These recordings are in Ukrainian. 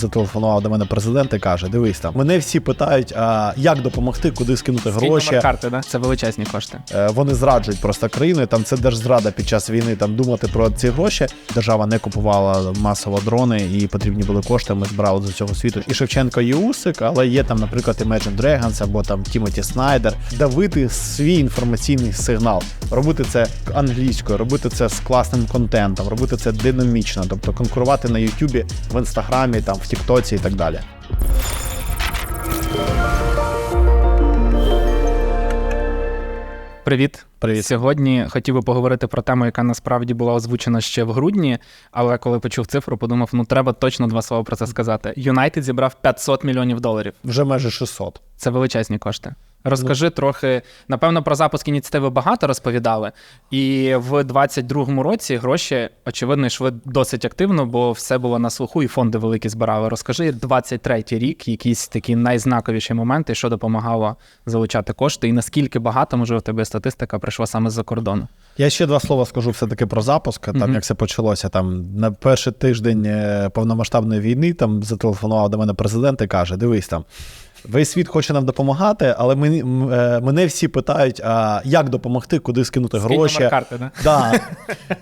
зателефонував до мене президент і каже: Дивись там, мене всі питають, а як допомогти, куди скинути гроші. номер карти, да? Це величезні кошти. Е, Вони зраджують просто країну. Там це держзрада під час війни. Там думати про ці гроші. Держава не купувала масово дрони і потрібні були кошти. Ми збирали з усього світу. І Шевченко і Усик, але є там, наприклад, Imagine Dragons або там Тімоті Снайдер. Давити свій інформаційний сигнал, робити це англійською, робити це з класним контентом, робити це динамічно, тобто конкурувати на Ютубі, в інстаграмі, там в Тіктоці і так далі. Привіт. Привіт. Сьогодні хотів би поговорити про тему, яка насправді була озвучена ще в грудні, але коли почув цифру, подумав, ну треба точно два слова про це сказати. Юнайтед зібрав 500 мільйонів доларів. Вже майже 600. Це величезні кошти. Розкажи трохи. Напевно, про запуск ініціативи багато розповідали. І в 22-му році гроші, очевидно, йшли досить активно, бо все було на слуху, і фонди великі збирали. Розкажи 23-й рік, якісь такі найзнаковіші моменти, що допомагало залучати кошти, і наскільки багато, може, у тебе статистика прийшла саме з-за кордону. Я ще два слова скажу все-таки про запуск. Там Мгм. як це почалося. Там на перший тиждень е, повномасштабної війни там зателефонував до мене президент і каже: Дивись там. Весь світ хоче нам допомагати, але мені, мене всі питають, а як допомогти, куди скинути Скинь гроші. карти, да? Да.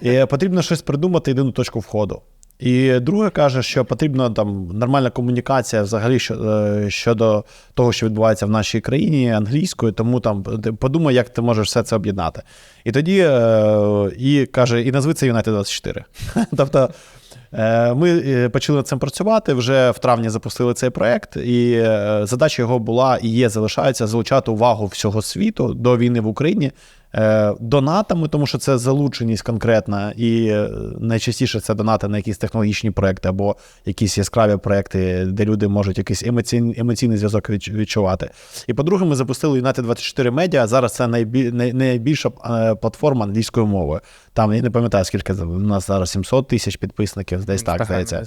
І потрібно щось придумати, єдину точку входу. І друге каже, що потрібна там нормальна комунікація взагалі е, щодо того, що відбувається в нашій країні англійською, тому там подумай, як ти можеш все це об'єднати. І тоді е, і каже, і назви це United 24. Тобто ми е, почали над цим працювати. Вже в травні запустили цей проект, і е, задача його була і є, залишається залучати увагу всього світу до війни в Україні. Е, Донатами, тому що це залученість конкретна, і е, найчастіше це донати на якісь технологічні проекти або якісь яскраві проекти, де люди можуть якийсь емоційний, емоційний зв'язок відчувати. І по-друге, ми запустили United 24 Media. Зараз це найбіль, найбільша е, платформа англійською мовою. Там я не пам'ятаю, скільки у нас зараз 700 тисяч підписників, десь так здається.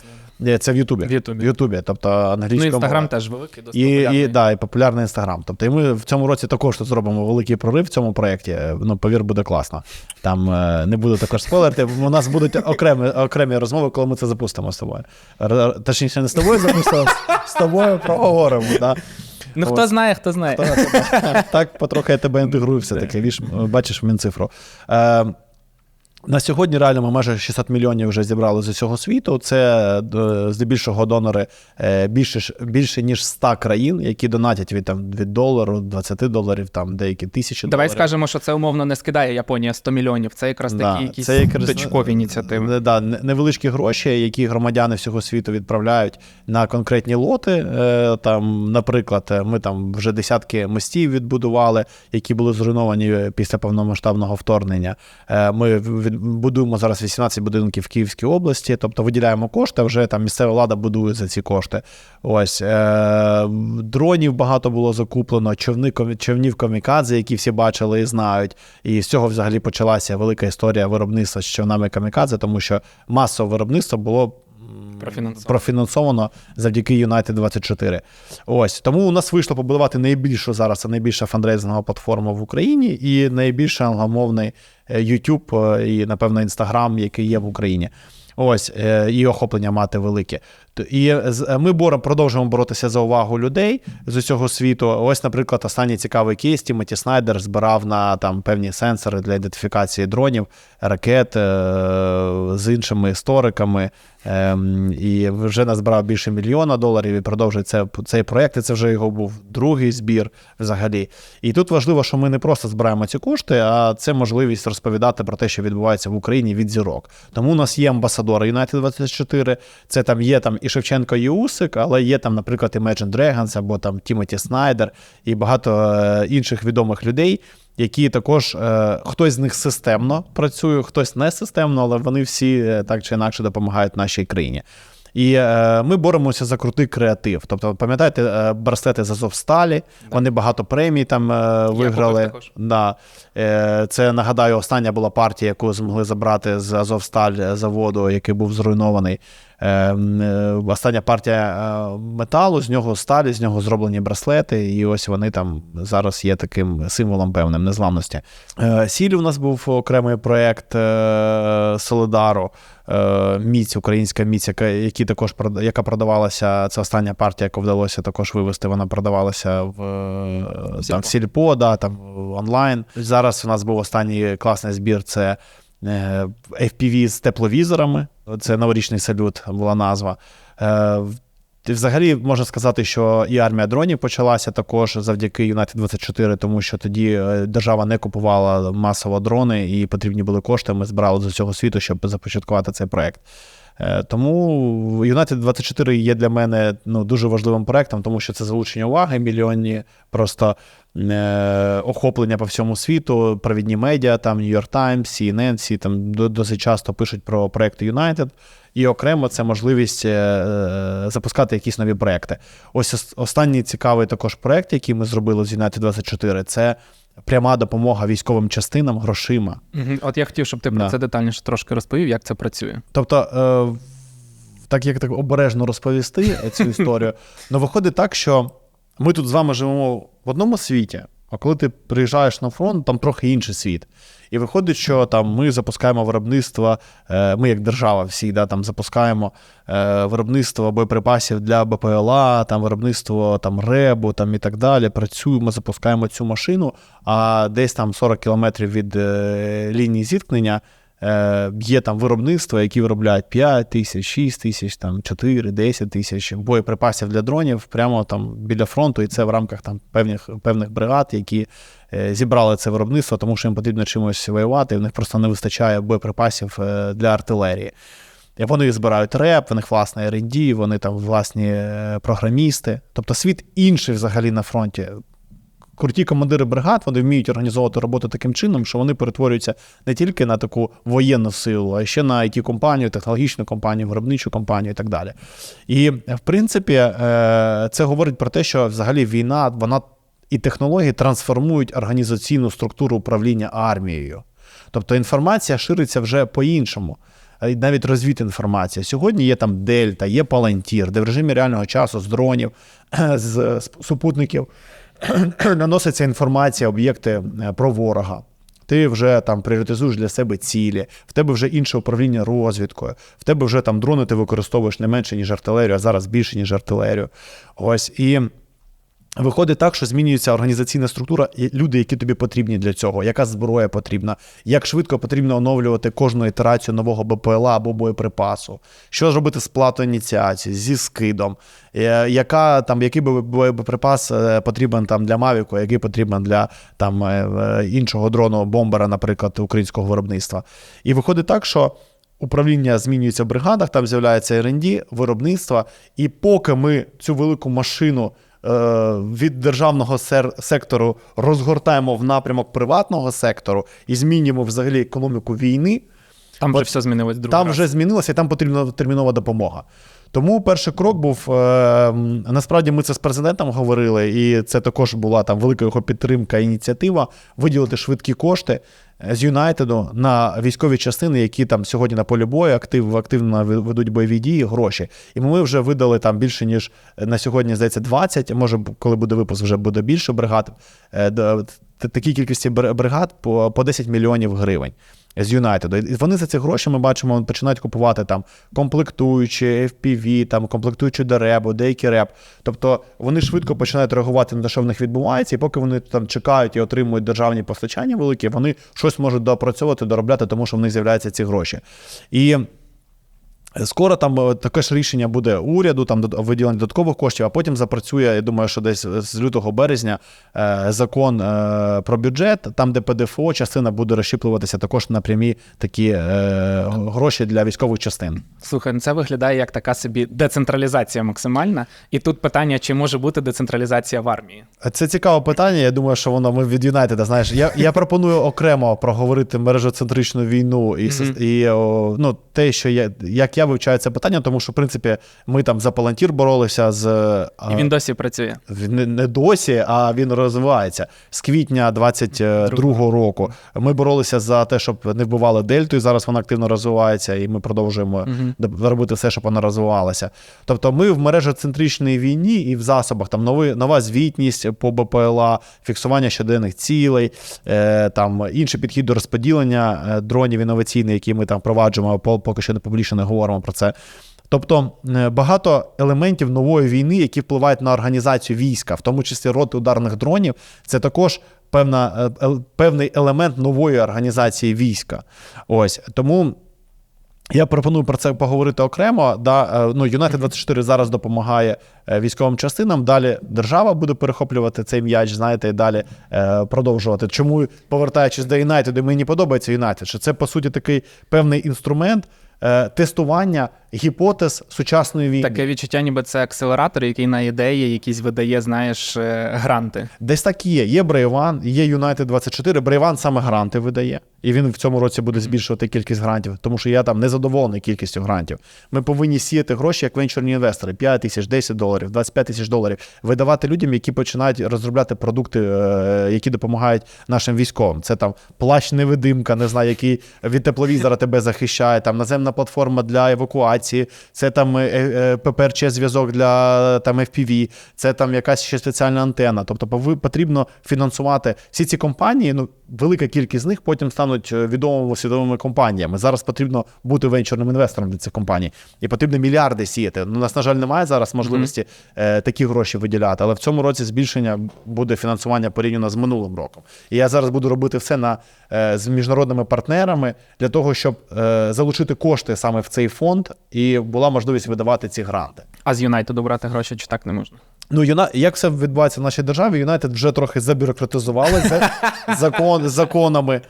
Це в Ютубі. В Ютубі. В Ютубі, тобто Ну, інстаграм теж великий, досить І, і, популярний. да, і популярний інстаграм. Тобто, і ми в цьому році також зробимо великий прорив в цьому проєкті. Ну, повір, буде класно. Там е, не буду також спойлерити. У нас будуть окремі, окремі розмови, коли ми це запустимо з тобою. Точніше, не з тобою запустимо, з тобою проговоримо. Да? Ну, хто знає, хто знає. Так, так потрохи я тебе інтегрую все-таки. Бачиш, мінцифру. Е, на сьогодні реально ми майже 600 мільйонів вже зібрали з усього світу. Це е, здебільшого донори е, більше, більше ніж 100 країн, які донатять від, там, від долару, 20 доларів, там деякі тисячі Давай доларів. скажемо, що це умовно не скидає Японія 100 мільйонів. Це якраз такі якісь якраз, точкові ініціативи. е, Да, невеличкі гроші, які громадяни всього світу відправляють на конкретні лоти. Там, наприклад, ми там вже десятки мостів відбудували, які були зруйновані після повномасштабного вторгнення. Ми будуємо зараз 18 будинків в Київській області, тобто виділяємо кошти. Вже там місцева влада будує за ці кошти. Ось е, дронів багато було закуплено, човни човнів камікадзе, які всі бачили і знають. І з цього взагалі почалася велика історія виробництва з човнами камікадзе, тому що масове виробництво було Профінансовано. профінансовано завдяки United 24. Ось тому у нас вийшло побудувати найбільшу зараз найбільша фандрейзингова платформа в Україні і найбільший англомовний е, YouTube е, і, напевно, Instagram, який є в Україні. Ось е, і охоплення мати велике. І е, ми боро- продовжуємо боротися за увагу людей з усього світу. Ось, наприклад, останній цікавий кейс Тімоті Снайдер збирав на там певні сенсори для ідентифікації дронів, ракет е, з іншими істориками. Ем, і вже назбирав більше мільйона доларів і продовжує це, цей проект. І це вже його був другий збір взагалі. І тут важливо, що ми не просто збираємо ці кошти, а це можливість розповідати про те, що відбувається в Україні від зірок. Тому у нас є амбасадори Юнайтед 24, це там є там і Шевченко, і Усик, але є там, наприклад, Imagine Dragons або там Тімоті Снайдер і багато е, інших відомих людей. Які також е, хтось з них системно працює, хтось не системно, але вони всі е, так чи інакше допомагають нашій країні. І е, ми боремося за крутий креатив. Тобто, пам'ятаєте, е, браслети з Азовсталі, вони багато премій там е, виграли. також. Да. Е, це нагадаю, остання була партія, яку змогли забрати з Азовсталь заводу, який був зруйнований. М, е, остання партія е, металу, з нього сталі, з нього зроблені браслети, і ось вони там зараз є таким символом певним незламності. Е, Сіль у нас був окремий проєкт Солидару. Міць, українська міць, яка, які також яка продавалася. Це остання партія, яку вдалося також вивести. Вона продавалася в там, Сільпо. Сільпо, да, там онлайн. Зараз у нас був останній класний збір. Це FPV з тепловізорами. Це новорічний салют була назва. Е, Взагалі можна сказати, що і армія дронів почалася також завдяки United 24, тому що тоді е, держава не купувала масово дрони і потрібні були кошти. Ми збирали з усього світу, щоб започаткувати цей проект. Е, Тому United 24 є для мене ну, дуже важливим проектом, тому що це залучення уваги, мільйонні просто е, охоплення по всьому світу, провідні медіа, там New York Times, CNN, всі там досить часто пишуть про проекти United. І окремо це можливість е, запускати якісь нові проекти. Ось останній цікавий також проект, який ми зробили з United 24, це пряма допомога військовим частинам грошима. От я хотів, щоб ти про Да. це детальніше трошки розповів, як це працює. Тобто, е, так як так обережно розповісти цю історію, ну виходить так, що ми тут з вами живемо в одному світі, а коли ти приїжджаєш на фронт, там трохи інший світ. І виходить, що там ми запускаємо виробництво, е, ми як держава всі да, там запускаємо е, виробництво боєприпасів для БПЛА, там виробництво там РЕБу там, і так далі. Працюємо, запускаємо цю машину, а десь там 40 кілометрів від е, лінії зіткнення Є там виробництва, які виробляють 5 тисяч, 6 тисяч, там 4, 10 тисяч боєприпасів для дронів прямо там біля фронту, і це в рамках там певних, певних бригад, які зібрали це виробництво, тому що їм потрібно чимось воювати, і в них просто не вистачає боєприпасів е, для артилерії. І Вони збирають реп, в них власне R&D, вони там власні е, програмісти. Тобто світ інший взагалі на фронті круті командири бригад вони вміють організовувати роботу таким чином, що вони перетворюються не тільки на таку воєнну силу, а ще на it компанію технологічну компанію, виробничу компанію і так далі. І в принципі, е, це говорить про те, що взагалі війна вона і технології трансформують організаційну структуру управління армією. Тобто інформація шириться вже по-іншому. Е, Навіть розвід інформація. Сьогодні є там Дельта, є Палантір, де в режимі реального часу з дронів, з супутників наноситься інформація, об'єкти е, про ворога. Ти вже там пріоритизуєш для себе цілі, в тебе вже інше управління розвідкою, в тебе вже там дрони ти використовуєш не менше, ніж артилерію, а зараз більше, ніж артилерію. Ось і. Виходить так, що змінюється організаційна структура, люди, які тобі потрібні для цього, яка зброя потрібна, як швидко потрібно оновлювати кожну ітерацію нового БПЛА або боєприпасу, що зробити з платою ініціації, зі скидом, е, яка, там, який боєприпас е, потрібен там, для Мавіку, який потрібен для там, е, іншого дрону бомбера, наприклад, українського виробництва. І виходить так, що. Управління змінюється в бригадах, там з'являється R&D, виробництво, і поки ми цю велику машину від державного сектору розгортаємо в напрямок приватного сектору і змінюємо взагалі економіку війни, Там вже все змінилось там раз. вже змінилося, і там потрібна термінова допомога. Тому перший крок був е, насправді ми це з президентом говорили, і це також була там велика його підтримка, ініціатива виділити швидкі кошти е, з Юнайтеду на військові частини, які там сьогодні на полі бою актив, активно ведуть бойові дії, гроші. І ми вже видали там більше ніж е, на сьогодні, здається, 20, Може, коли буде випуск, вже буде більше бригад. До- Такій кількості бр- бригад по, по 10 мільйонів гривень з Юнайтеду. І вони за ці гроші ми бачимо, починають купувати там комплектуючі, FPV, там комплектуючі до ребу, деякі реп. Тобто вони швидко починають реагувати на те, що в них відбувається, і поки вони там чекають і отримують державні постачання великі, вони щось можуть допрацьовувати, доробляти, тому що в них з'являються ці гроші. І Скоро там е, таке ж рішення буде уряду, там виділення додаткових коштів, а потім запрацює, я думаю, що десь з лютого березня е, закон е, про бюджет, там, де ПДФО, частина буде розщіплюватися також на прямі такі е, гроші для військових частин. Слухай, ну це виглядає як така собі децентралізація максимальна. І тут питання, чи може бути децентралізація в армії? Це цікаве питання. Я думаю, що воно ми від Юнайтеда. Знаєш, я, я пропоную окремо проговорити мережоцентричну війну і, mm і о, ну, те, що я, як я я вивчаю це питання, тому що, в принципі, ми там за Палантір боролися з І він досі працює. не- не досі, а він розвивається. З квітня 22-го року ми боролися за те, щоб не вбивали дельту, і зараз вона активно розвивається, і ми продовжуємо д- робити все, щоб вона розвивалася. Тобто, ми в мережоцентричній війні і в засобах там нови, нова звітність по БПЛА, фіксування щоденних цілей, е, там інший підхід до розподілення е, дронів інноваційних, які ми там впроваджуємо, по- поки що не публічно не говоримо про це. Тобто е, багато елементів нової війни, які впливають на організацію війська, в тому числі роти ударних дронів, це також певна, е, певний елемент нової організації війська. Ось тому. Я пропоную про це поговорити окремо. Да, е, ну, Юнайтед 24 зараз допомагає військовим частинам. Далі держава буде перехоплювати цей м'яч, знаєте, і далі е, продовжувати. Чому повертаючись до Юнайтеду, мені подобається Юнайтед, що це по суті такий певний інструмент тестування гіпотез сучасної війни. Таке відчуття, ніби це акселератор, який на ідеї якісь видає, знаєш, е, гранти. Десь так і є. Є Брейван, є Юнайтед 24. Брейван саме гранти видає, і він в цьому році буде збільшувати кількість грантів, тому що я там не задоволений кількістю грантів. Ми повинні сіяти гроші як венчурні інвестори: 5 тисяч, 10 доларів, 25 тисяч доларів, видавати людям, які починають розробляти продукти, е, які допомагають нашим військовим. Це там плащ невидимка, не знаю, який від тепловізора тебе захищає, там наземна платформа для евакуації, це там е, е, ППРЧ зв'язок для там FPV, це там якась ще спеціальна антена. Тобто потрібно фінансувати всі ці компанії. Ну, велика кількість з них потім стануть е, відомими світовими компаніями. Зараз потрібно бути венчурним інвестором для цих компаній. І потрібно мільярди сіяти. Ну, у нас, на жаль, немає зараз можливості е, такі гроші виділяти, але в цьому році збільшення буде фінансування порівняно з минулим роком. І я зараз буду робити все на, з міжнародними партнерами для того, щоб залучити кошти саме в цей фонд, і була можливість видавати ці гранти. А з Юнайтеду брати гроші чи так не можна? Ну, Юна... як все відбувається в нашій державі, Юнайтед вже трохи забюрократизували за закон... законами,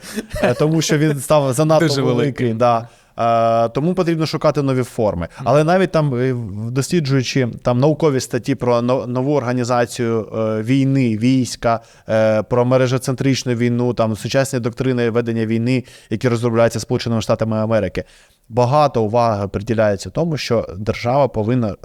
е, тому що він став занадто Дуже великий. великий. Да. Е, Тому потрібно шукати нові форми. Але навіть там, е, досліджуючи там наукові статті про нову організацію е, війни, війська, е, про мережоцентричну війну, там сучасні доктрини ведення війни, які розробляються Сполученими Штатами Америки, багато уваги приділяється тому, що держава повинна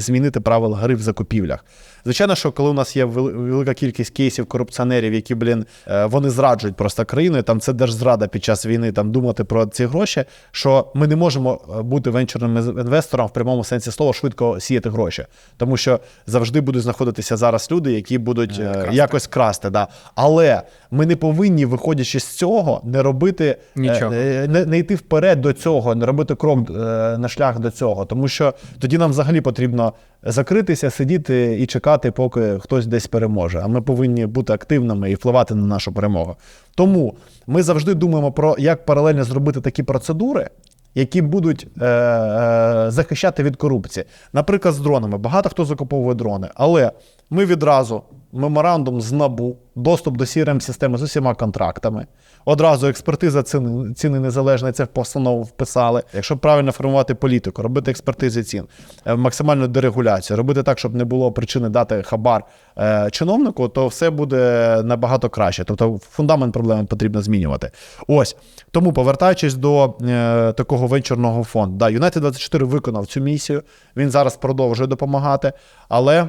змінити правила гри в закупівлях. Звичайно, що коли у нас є велика кількість кейсів корупціонерів, які, блін, е, вони зраджують просто країну, там це держзрада під час війни, там думати про ці гроші, що ми не можемо е, бути венчурним інвестором в прямому сенсі слова швидко сіяти гроші. Тому що завжди будуть знаходитися зараз люди, які будуть е, красти. якось красти. Да. Але ми не повинні, виходячи з цього, не робити Нічого. не, не йти вперед до цього, не робити крок на шлях до цього. Тому що тоді нам взагалі потрібно закритися, сидіти і чекати, поки хтось десь переможе. А ми повинні бути активними і впливати на нашу перемогу. Тому ми завжди думаємо про як паралельно зробити такі процедури. Які будуть е, е, захищати від корупції, наприклад, з дронами. Багато хто закуповує дрони, але ми відразу меморандум з НАБУ, доступ до crm системи з усіма контрактами. Одразу експертиза ціни, ціни незалежної, це в постанову вписали. Якщо правильно формувати політику, робити експертизи цін, е, максимальну дерегуляцію, робити так, щоб не було причини дати хабар е, чиновнику, то все буде набагато краще. Тобто фундамент проблеми потрібно змінювати. Ось тому, повертаючись до е, такого венчурного фонду, да, United 24 виконав цю місію. Він зараз продовжує допомагати, але.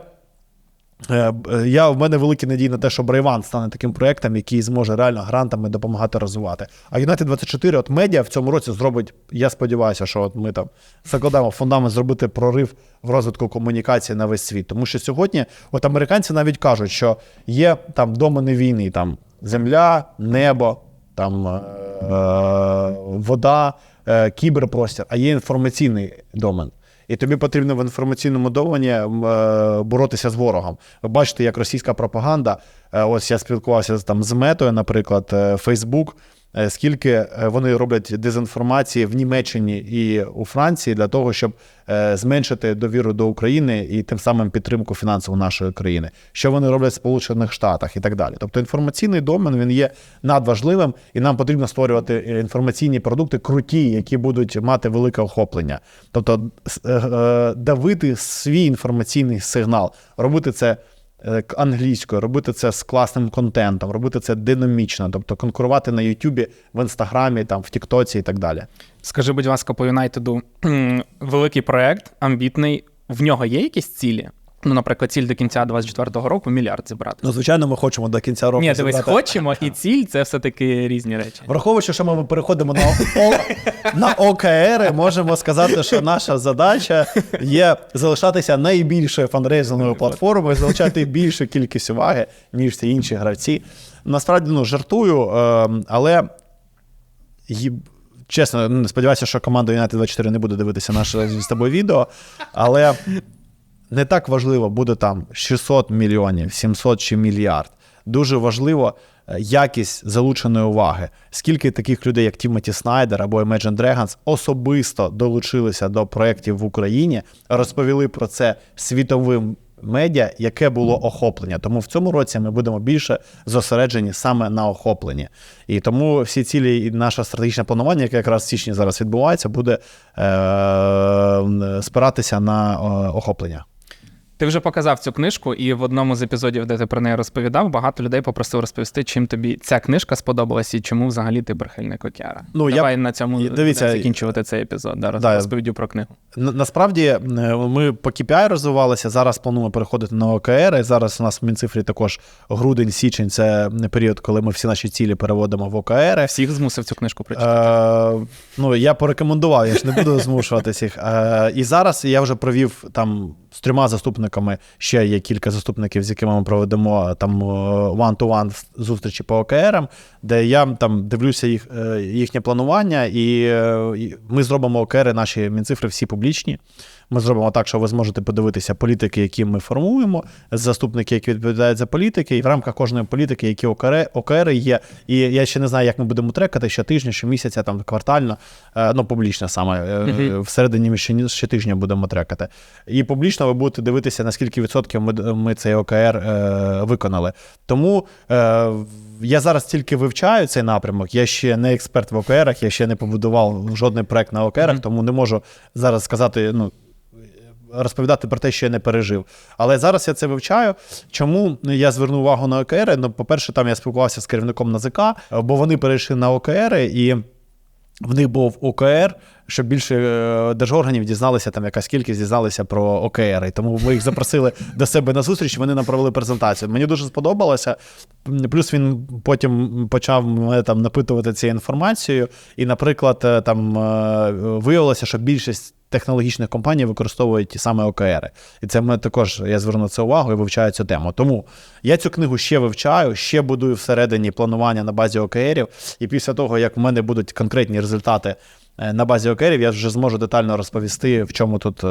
Е, е, Я в мене великі надії на те, що Брейван стане таким проектом, який зможе реально грантами допомагати розвивати. А United 24, от медіа в цьому році зробить. Я сподіваюся, що от ми там закладаємо фундамент зробити прорив в розвитку комунікації на весь світ. Тому що сьогодні, от американці навіть кажуть, що є там домени війни, там земля, небо, там е, е, вода, е, кіберпростір, а є інформаційний домен. І тобі потрібно в інформаційному домені е, боротися з ворогом. Ви бачите, як російська пропаганда. е, Ось я спілкувався там з метою, наприклад, Фейсбук. Е, Скільки е, вони роблять дезінформації в Німеччині і у Франції для того, щоб е, зменшити довіру до України і тим самим підтримку фінансову нашої країни, що вони роблять в Сполучених Штатах і так далі. Тобто інформаційний домен він є надважливим, і нам потрібно створювати інформаційні продукти круті, які будуть мати велике охоплення. Тобто давити свій інформаційний сигнал, робити це англійською, робити це з класним контентом, робити це динамічно, тобто конкурувати на Ютубі, в Інстаграмі, там, в Тіктоці і так далі. Скажи, будь ласка, по Юнайтеду великий проект, амбітний. В нього є якісь цілі? Ну, наприклад, ціль до кінця 24-го року мільярд зібрати. Ну, звичайно, ми хочемо до кінця року. Ні, дивись, зібрати- хочемо, і ціль це все-таки різні речі. Враховуючи, що ми переходимо на, О, на ОКР, можемо сказати, що наша задача є залишатися найбільшою фандрейзинговою платформою, залучати більшу кількість уваги, ніж всі інші гравці. Насправді, ну, жартую, е, але чесно, ну, сподіваюся, що команда United 24 не буде дивитися наше з тобою відео, але не так важливо, буде там 600 мільйонів, 700 чи мільярд. Дуже важливо е, якість залученої уваги. Скільки таких людей, як Тімоті Снайдер або Imagine Dragons, особисто долучилися до проєктів в Україні, розповіли про це світовим медіа, яке було охоплення. Тому в цьому році ми будемо більше зосереджені саме на охопленні. І тому всі цілі і наше стратегічне планування, яке якраз в січні зараз відбувається, буде е- спиратися на е, охоплення. Ти вже показав цю книжку, і в одному з епізодів, де ти про неї розповідав, багато людей попросив розповісти, чим тобі ця книжка сподобалась і чому взагалі ти прихильник океара. Ну, я- на цьому дивіться, закінчувати цей епізод. Да, да, розповіддю про книгу. Насправді е, ми по KPI розвивалися. Зараз плануємо переходити на ОКР. І зараз у нас в Мінцифрі також грудень, січень це період, коли ми всі наші цілі переводимо в ОКР. Всіх змусив цю книжку прочитати. Е, ну, я порекомендував, я ж не буду змушувати всіх. Е, і зараз я вже провів там з трьома заступниками. Ще є кілька заступників, з якими ми проведемо там е, one-to-one зустрічі по ОКРам, де я там дивлюся їх, е, їхнє планування, е, і ми зробимо ОКРи, наші мінцифри всі публічні. Ми зробимо так, що ви зможете подивитися політики, які ми формуємо, заступники, які відповідають за політики, і в рамках кожної політики, які ОКР, ОКР є. І я ще не знаю, як ми будемо трекати щотижня, щомісяця, там квартально, е, ну публічно саме е, всередині ми ще щотижня будемо трекати. І публічно ви будете дивитися, наскільки відсотків ми, ми цей ОКР е, виконали. Тому е, я зараз тільки вивчаю цей напрямок. Я ще не експерт в ОКРах, я ще не побудував жодний проект на ОКРах, тому не можу зараз сказати, ну. Розповідати про те, що я не пережив. Але зараз я це вивчаю. Чому я звернув увагу на ОКР? Ну, по-перше, там я спілкувався з керівником НАЗК, бо вони перейшли на ОКР, і в них був ОКР, щоб більше е, держорганів дізналися, там якась кількість дізналися про ОКР. І тому ми їх запросили до себе на зустріч, вони нам провели презентацію. Мені дуже сподобалося. Плюс він потім почав мене там напитувати цією інформацією. І, наприклад, е, там е, виявилося, що більшість технологічних компаній використовують ті саме ОКР. І це мене також я зверну це увагу і вивчаю цю тему. Тому я цю книгу ще вивчаю, ще будую всередині планування на базі ОКРів. І після того, як в мене будуть конкретні результати на базі окерів я вже зможу детально розповісти, в чому тут е,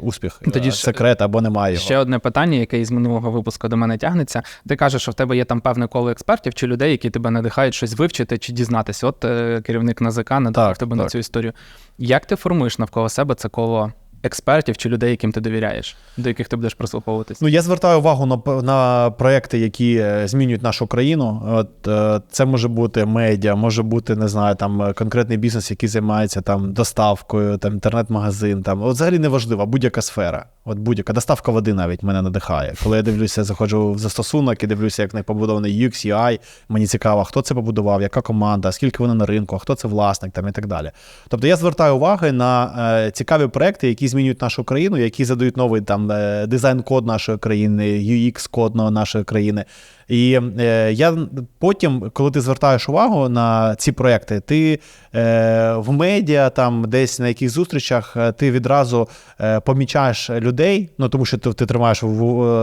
успіх, Тоді е, ж- секрет або немає його. Ще одне питання, яке із минулого випуску до мене тягнеться. Ти кажеш, що в тебе є там певне коло експертів чи людей, які тебе надихають щось вивчити чи дізнатися. От е, керівник НАЗК надихав Так, тебе на цю історію. Як ти формуєш навколо себе це коло експертів чи людей, яким ти довіряєш, до яких ти будеш прислуховуватись? Ну, я звертаю увагу на, на проекти, які е, змінюють нашу країну. От е, це може бути медіа, може бути, не знаю, там е, конкретний бізнес, який займається там доставкою, там інтернет-магазин. Там от взагалі не важлива, будь-яка сфера. От будь-яка доставка води навіть мене надихає. Коли я дивлюся, заходжу в застосунок і дивлюся, як них побудований UX, UI, мені цікаво, хто це побудував, яка команда, скільки вони на ринку, хто це власник там і так далі. Тобто я звертаю уваги на е, цікаві проекти, які змінюють нашу країну, які задають новий там е, дизайн-код нашої країни, UX-код нашої країни. І е, я потім, коли ти звертаєш увагу на ці проекти, ти е, в медіа, там десь на якихось зустрічах, е, ти відразу е, помічаєш людей, ну тому що ти, ти тримаєш в-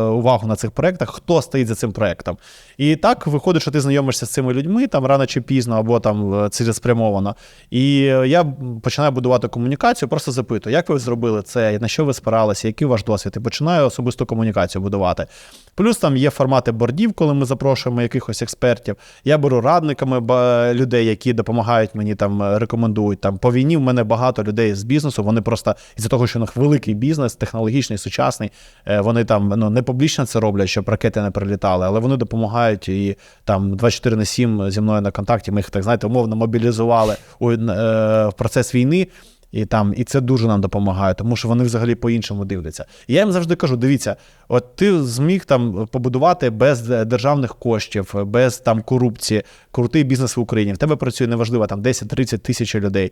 увагу на цих проектах, хто стоїть за цим проектом. І так виходить, що ти знайомишся з цими людьми там рано чи пізно, або там е, цілеспрямовано. І е, я починаю будувати комунікацію, просто запитую, як ви зробили це, на що ви спиралися, який ваш досвід, і починаю особисту комунікацію будувати. Плюс там є формати бордів, коли ми запрошуємо якихось експертів. Я беру радниками людей, які допомагають мені там е, рекомендують. Там по війні в мене багато людей з бізнесу. Вони просто із-за того, що у них великий бізнес, технологічний, сучасний. е, Вони там ну не публічно це роблять, щоб ракети не прилітали, але вони допомагають і там 24 на 7 зі мною на контакті. Ми їх так знаєте, умовно мобілізували у, е, в процес війни. І там, і це дуже нам допомагає, тому що вони взагалі по-іншому дивляться. І я їм завжди кажу: дивіться, от ти зміг там побудувати без державних коштів, без там корупції, крутий бізнес в Україні. В тебе працює неважливо там 10-30 тисяч людей.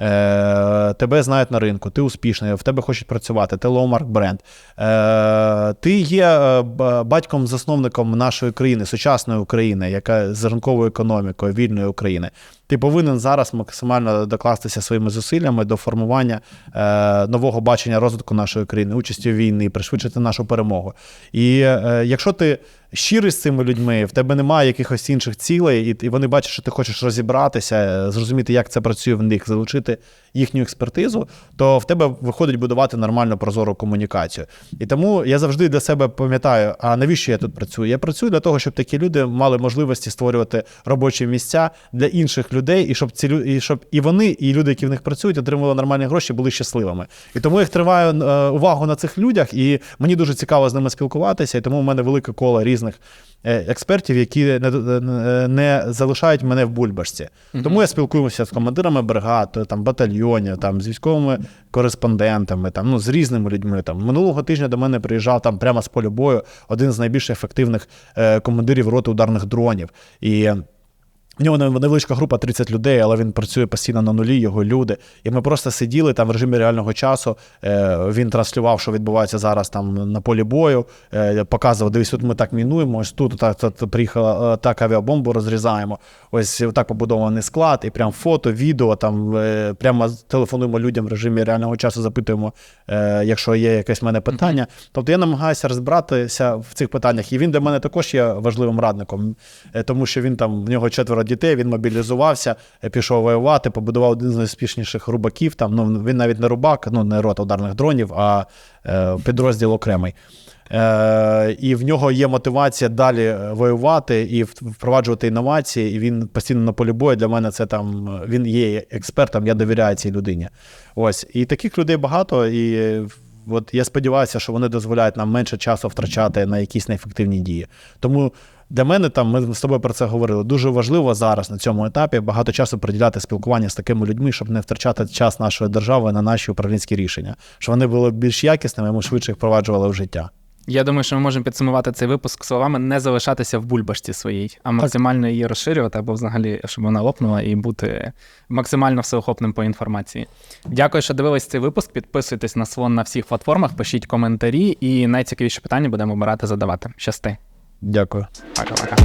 Е, тебе знають на ринку, ти успішний, в тебе хочуть працювати, ти лоумарк бренд. Е, ти є е, батьком-засновником нашої країни, сучасної України, яка з ринковою економікою, вільної України. Ти повинен зараз максимально докластися своїми зусиллями до формування е, нового бачення розвитку нашої країни, участі в війни, пришвидшити нашу перемогу. І е, якщо ти щирий з цими людьми, в тебе немає якихось інших цілей, і, і вони бачать, що ти хочеш розібратися, зрозуміти, як це працює в них, залучити їхню експертизу, то в тебе виходить будувати нормальну прозору комунікацію. І тому я завжди для себе пам'ятаю, а навіщо я тут працюю? Я працюю для того, щоб такі люди мали можливості створювати робочі місця для інших людей, і щоб ці і щоб і вони, і люди, які в них працюють, отримували нормальні гроші, були щасливими. І тому я триваю е, увагу на цих людях, і мені дуже цікаво з ними спілкуватися. І тому в мене велике коло різних е, експертів, які не, не, залишають мене в бульбашці. Тому я спілкуюся з командирами бригад, там батальйонів, там з військовими кореспондентами, там ну з різними людьми. Там минулого тижня до мене приїжджав там прямо з поля бою один з найбільш ефективних е, командирів роти ударних дронів. І в нього невеличка група 30 людей, але він працює постійно на нулі, його люди. І ми просто сиділи там в режимі реального часу. Е, він транслював, що відбувається зараз там на полі бою. Е, показував, дивись, тут ми так мінуємо, ось тут так, так приїхала е, так авіабомбу розрізаємо. Ось так побудований склад, і прям фото, відео, там прямо телефонуємо людям в режимі реального часу, запитуємо, якщо є якесь в мене питання. Тобто я намагаюся розбиратися в цих питаннях. І він для мене також є важливим радником, тому що він там в нього четверо дітей, він мобілізувався, е, пішов воювати, побудував один з найуспішніших рубаків. Там ну він навіть не рубак, ну не рота ударних дронів, а е, підрозділ окремий. Е, і в нього є мотивація далі е, воювати і впроваджувати інновації. І він постійно на полі бою. Для мене це там е, він є експертом, я довіряю цій людині. Ось і таких людей багато. І от я сподіваюся, що вони дозволяють нам менше часу втрачати на якісь неефективні дії. Тому. Для мене там ми з тобою про це говорили. Дуже важливо зараз на цьому етапі багато часу приділяти спілкування з такими людьми, щоб не втрачати час нашої держави на наші управлінські рішення, щоб вони були більш якісними, ми швидше їх впроваджували в життя. Я думаю, що ми можемо підсумувати цей випуск словами не залишатися в бульбашці своїй, а максимально її розширювати, або взагалі, щоб вона лопнула і бути максимально всеохопним по інформації. Дякую, що дивились цей випуск. Підписуйтесь на слон на всіх платформах, пишіть коментарі, і найцікавіші питання будемо обирати задавати. Щасти. Дякую. Пока-пока.